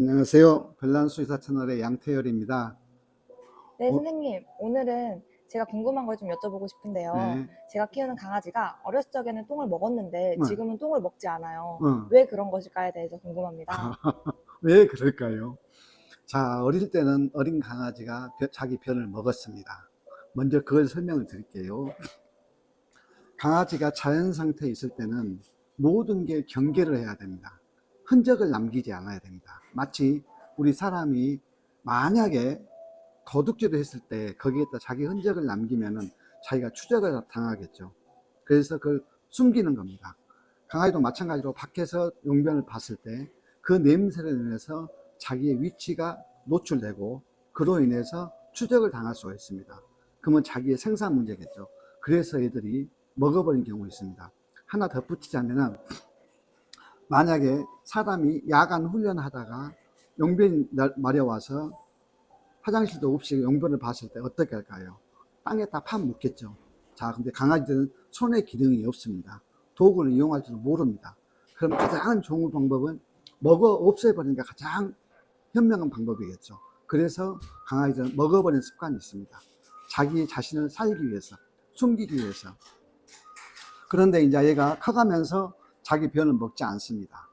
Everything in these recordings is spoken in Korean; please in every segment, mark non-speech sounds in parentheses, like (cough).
안녕하세요. 별난수의사 채널의 양태열입니다. 네, 어? 선생님. 오늘은 제가 궁금한 걸 좀 여쭤보고 싶은데요. 네. 제가 키우는 강아지가 어렸을 적에는 똥을 먹었는데 네. 지금은 똥을 먹지 않아요. 어, 왜 그런 것일까에 대해서 궁금합니다. (laughs) 왜 그럴까요? 자, 어릴 때는 어린 강아지가 벼- 자기 변을 먹었습니다. 먼저 그걸 설명을 드릴게요. 강아지가 자연 상태에 있을 때는 모든 게 경계를 해야 됩니다. 흔적을 남기지 않아야 됩니다. 마치 우리 사람이 만약에 도둑질을 했을 때 거기에다 자기 흔적을 남기면은 자기가 추적을 당하겠죠. 그래서 그걸 숨기는 겁니다. 강아지도 마찬가지로 밖에서 용변을 봤을 때 그 냄새로 인해서 자기의 위치가 노출되고 그로 인해서 추적을 당할 수가 있습니다. 그러면 자기의 생산 문제겠죠. 그래서 애들이 먹어버린 경우 있습니다. 하나 덧붙이자면은 만약에 사람이 야간 훈련하다가 용변이 날- 마려와서 화장실도 없이 용변을 봤을 때 어떻게 할까요? 땅에 다 파 묻겠죠. 자, 근데 강아지들은 손의 기능이 없습니다. 도구를 이용할 줄 모릅니다. 그럼 가장 좋은 방법은 먹어 없애버리는 게 가장 현명한 방법이겠죠. 그래서 강아지들은 먹어버리는 습관이 있습니다. 자기 자신을 살기 위해서, 숨기기 위해서. 그런데 이제 얘가 커가면서 자기 변을 먹지 않습니다.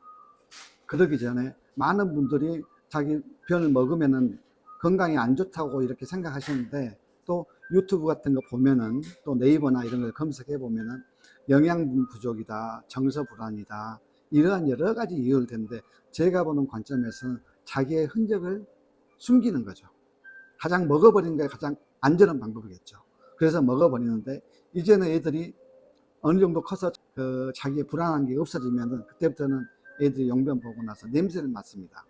그러기 전에 많은 분들이 자기 변을 먹으면은 건강에 안 좋다고 이렇게 생각하시는데 또 유튜브 같은 거 보면은 또 네이버나 이런 걸 검색해 보면은 영양분 부족이다, 정서 불안이다, 이러한 여러 가지 이유를 대는데 제가 보는 관점에서는 자기의 흔적을 숨기는 거죠. 가장 먹어버리는 게 가장 안전한 방법이겠죠. 그래서 먹어버리는데 이제는 애들이 어느 정도 커서 그 자기의 불안한 게 없어지면은 그때부터는 애들이 용변 보고 나서 냄새를 맡습니다.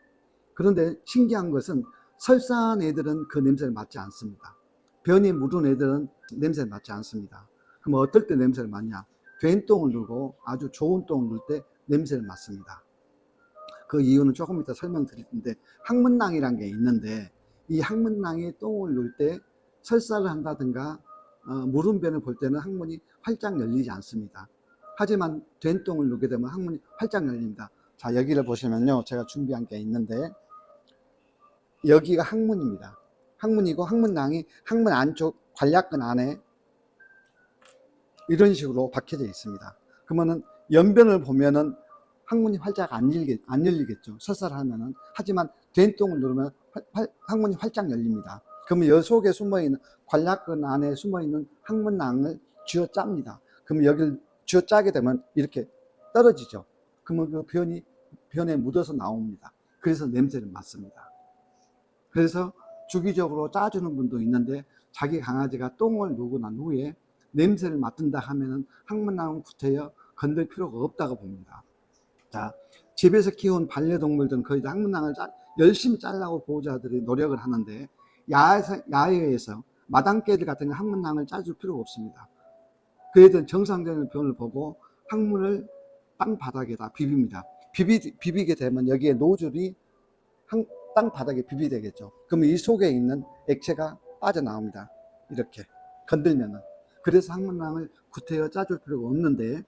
그런데 신기한 것은 설사한 애들은 그 냄새를 맡지 않습니다. 변이 묻은 애들은 냄새를 맡지 않습니다. 그럼 어떨 때 냄새를 맡냐? 된 똥을 누고 아주 좋은 똥을 누를 때 냄새를 맡습니다. 그 이유는 조금 이따 설명드릴 텐데 항문낭이란 게 있는데 이 항문낭이 똥을 누를 때 설사를 한다든가 어, 무름변을 볼 때는 항문이 활짝 열리지 않습니다. 하지만 된 똥을 누게 되면 항문이 활짝 열립니다. 자 여기를 보시면요 제가 준비한 게 있는데 여기가 항문입니다. 항문이고 항문낭이 항문 안쪽 관략근 안에 이런 식으로 박혀져 있습니다. 그러면은 연변을 보면은 항문이 활짝 안, 열리, 안 열리겠죠. 설사를 하면은. 하지만 된 똥을 누르면 활- 활- 항문이 활짝 열립니다. 그러면 여 속에 숨어 있는 관략근 안에 숨어 있는 항문낭을 쥐어 짭니다. 그러면 여기를 쥐어 짜게 되면 이렇게 떨어지죠. 그러면 그 변이 변에 묻어서 나옵니다. 그래서 냄새를 맡습니다. 그래서 주기적으로 짜주는 분도 있는데 자기 강아지가 똥을 누고 난 후에 냄새를 맡는다 하면은 항문낭은 구태여 건들 필요가 없다고 봅니다. 자, 집에서 키운 반려동물들은 거의 다 항문낭을 짜- 열심히 짜려고 보호자들이 노력을 하는데 야외에서, 마당개들 같은 경 항문낭을 짜줄 필요가 없습니다. 그 애들은 정상적인 변을 보고 항문을 땅 바닥에다 비빕니다. 비비, 비비게 되면 여기에 노즐이 항- 땅 바닥에 비비되겠죠. 그러면 이 속에 있는 액체가 빠져나옵니다. 이렇게 건들면은. 그래서 항문낭을 구태여 짜줄 필요가 없는데,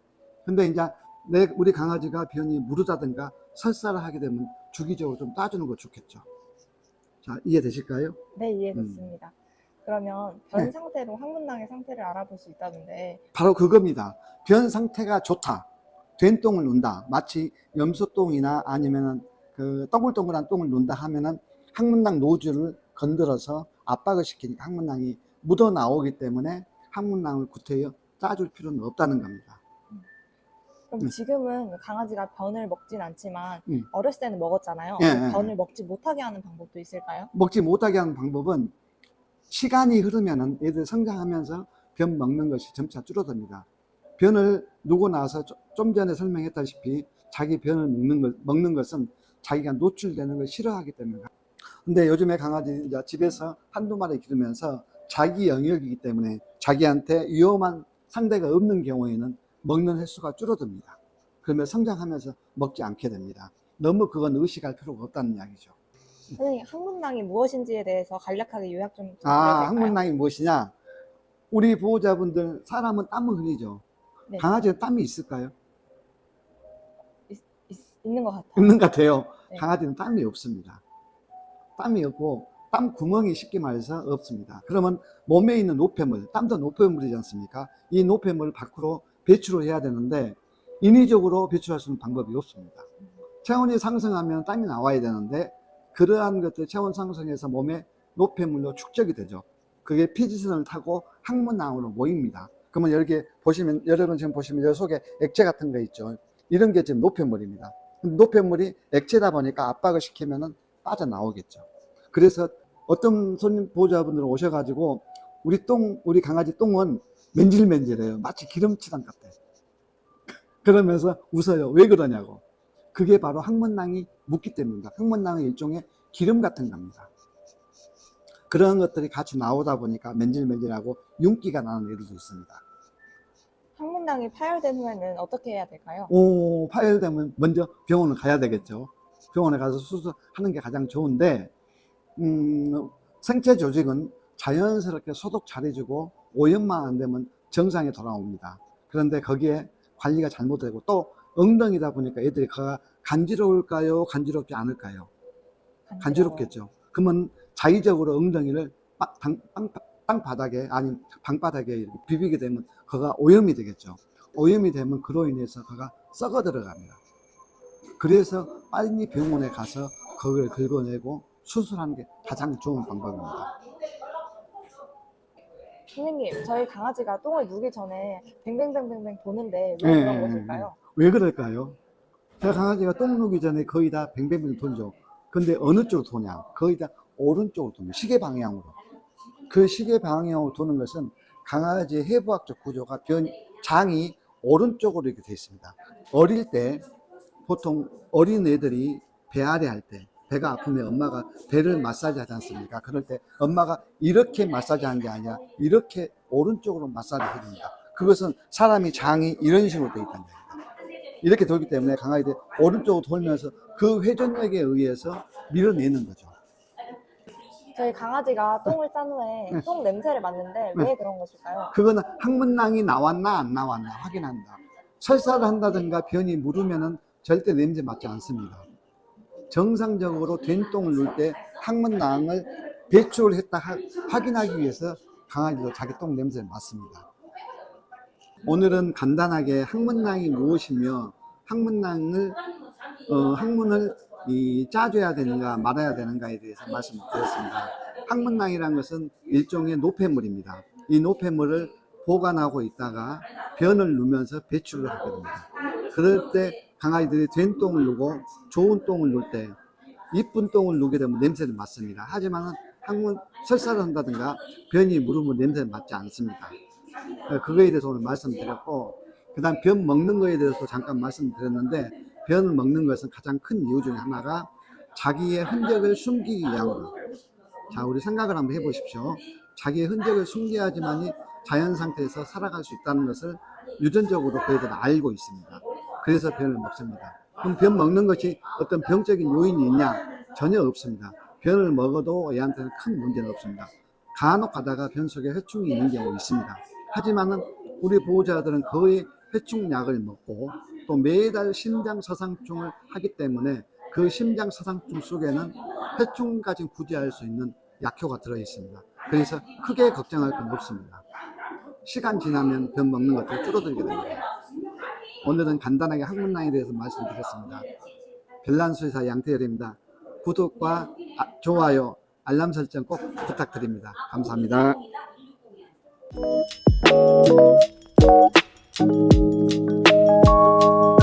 근데 이제 내 우리 강아지가 변이 무르다든가 설사를 하게 되면 주기적으로 좀 따주는 거 좋겠죠. 자, 이해되실까요? 네, 이해됐습니다. 그러면 변 음. 네. 상태로 항문낭의 상태를 알아볼 수 있다는데 바로 그겁니다. 변 상태가 좋다. 된 똥을 눈다. 마치 염소똥이나 아니면은 그 동글동글한 똥을 눈다 하면은 항문낭 노즐을 건드려서 압박을 시키니까 항문낭이 묻어 나오기 때문에 항문낭을 구태여 짜줄 필요는 없다는 겁니다. 그럼 음. 지금은 강아지가 변을 먹진 않지만 음. 어렸을 때는 먹었잖아요. 예, 예. 변을 먹지 못하게 하는 방법도 있을까요? 먹지 못하게 하는 방법은 시간이 흐르면은 애들 성장하면서 변 먹는 것이 점차 줄어듭니다. 변을 누고 나서 조- 좀 전에 설명했다시피 자기 변을 먹는 것, 먹는 것은 자기가 노출되는 걸 싫어하기 때문입니다. 근데 요즘에 강아지 이제 집에서 한두 마리 기르면서 자기 영역이기 때문에 자기한테 위험한 상대가 없는 경우에는 먹는 횟수가 줄어듭니다. 그러면 성장하면서 먹지 않게 됩니다. 너무 그건 의식할 필요가 없다는 이야기죠. 선생님, 항문낭이 무엇인지에 대해서 간략하게 요약 좀 아? 항문낭이 무엇이냐? 우리 보호자분들, 사람은 땀을 흘리죠. 네. 강아지는 땀이 있을까요? 있- 있는 것 같아요. 있는 것 같아요. 네. 강아지는 땀이 없습니다. 땀이 없고 땀 구멍이 쉽게 말해서 없습니다. 그러면 몸에 있는 노폐물, 땀도 노폐물이지 않습니까? 이 노폐물을 밖으로 배출을 해야 되는데 인위적으로 배출할 수 있는 방법이 없습니다. 체온이 상승하면 땀이 나와야 되는데 그러한 것들 체온 상승해서 몸에 노폐물로 축적이 되죠. 그게 피지선을 타고 항문낭으로 모입니다. 그러면 여기 보시면 여러분 지금 보시면 여기 속에 액체 같은 거 있죠. 이런 게 지금 노폐물입니다. 노폐물이 액체다 보니까 압박을 시키면은 빠져나오겠죠. 그래서 어떤 손님 보호자분들 오셔가지고 우리 똥, 우리 강아지 똥은 맨질맨질해요. 마치 기름칠한 같아. 그러면서 웃어요. 왜 그러냐고. 그게 바로 항문낭이 묻기 때문입니다. 항문낭은 일종의 기름 같은 겁니다. 그런 것들이 같이 나오다 보니까 맨질맨질하고 윤기가 나는 애들도 있습니다. 항문낭이 파열된 후에는 어떻게 해야 될까요? 오, 파열되면 먼저 병원을 가야 되겠죠. 병원에 가서 수술하는 게 가장 좋은데, 음, 생체 조직은 자연스럽게 소독 잘해주고 오염만 안 되면 정상에 돌아옵니다. 그런데 거기에 관리가 잘못되고 또 엉덩이다 보니까 애들이 가 간지러울까요? 간지럽지 않을까요? 간지럽겠죠. 그러면 자의적으로 엉덩이를 빵, 방, 빵, 땅바닥에 아니 방바닥에 이렇게 비비게 되면 그가 오염이 되겠죠. 오염이 되면 그로 인해서 그가 썩어 들어갑니다. 그래서 빨리 병원에 가서 그걸 긁어내고 수술하는 게 가장 좋은 방법입니다. 선생님, 저희 강아지가 똥을 누기 전에 뱅뱅뱅뱅뱅 도는데 왜 네. 그런 것일까요? 왜 그럴까요? 제 강아지가 똥 누기 전에 거의 다 뱅뱅뱅 돌죠. 근데 어느 쪽으로 도냐? 거의 다 오른쪽으로 돕니다. 시계 방향으로. 그 시계 방향으로 도는 것은 강아지의 해부학적 구조가 변, 장이 오른쪽으로 이렇게 되어 있습니다. 어릴 때 보통 어린 애들이 배앓이 할 때, 배가 아프면 엄마가 배를 마사지 하지 않습니까? 그럴 때 엄마가 이렇게 마사지 하는 게 아니라 이렇게 오른쪽으로 마사지 해줍니다. 그것은 사람이 장이 이런 식으로 되어 있다는 겁니다. 이렇게 돌기 때문에 강아지들이 오른쪽으로 돌면서 그 회전력에 의해서 밀어내는 거죠. 저희 강아지가 똥을 싼 후에 네. 똥 냄새를 맡는데 왜 그런 것일까요? 그거는 항문낭이 나왔나 안 나왔나 확인한다. 설사를 한다든가 변이 무르면은 절대 냄새 맡지 않습니다. 정상적으로 된 똥을 누울 때 항문낭을 배출을 했다 하- 확인하기 위해서 강아지도 자기 똥 냄새를 맡습니다. 오늘은 간단하게 항문낭이 무엇이며 항문낭을 어, 항문을 이 짜줘야 되는가 말아야 되는가에 대해서 말씀드렸습니다. 항문낭이란 것은 일종의 노폐물입니다. 이 노폐물을 보관하고 있다가 변을 누면서 배출을 하게 됩니다. 그럴 때 강아지들이 된 똥을 누고 좋은 똥을 누을 때 이쁜 똥을 누게 되면 냄새를 맡습니다. 하지만 항문 설사를 한다든가 변이 무르면 냄새를 맡지 않습니다. 어, 그거에 대해서 오늘 말씀드렸고 그 다음 변 먹는 거에 대해서 잠깐 말씀드렸는데 변을 먹는 것은 가장 큰 이유 중에 하나가 자기의 흔적을 숨기기 위함으로 자 우리 생각을 한번 해보십시오 자기의 흔적을 숨겨야지만이 자연 상태에서 살아갈 수 있다는 것을 유전적으로 그들은 알고 있습니다 그래서 변을 먹습니다 그럼 변 먹는 것이 어떤 병적인 요인이 있냐 전혀 없습니다 변을 먹어도 애한테는 큰 문제는 없습니다 간혹 가다가 변 속에 회충이 있는 경우 있습니다 하지만은 우리 보호자들은 거의 회충약을 먹고 또 매달 심장 사상충을 하기 때문에 그 심장 사상충 속에는 회충까지 구제할 수 있는 약효가 들어 있습니다. 그래서 크게 걱정할 건 없습니다. 시간 지나면 변 먹는 것도 줄어들게 됩니다. 오늘은 간단하게 한문랑에 대해서 말씀드렸습니다. 별난수의사 양태열입니다. 구독과 아, 좋아요, 알람 설정 꼭 부탁드립니다. 감사합니다. Thank you.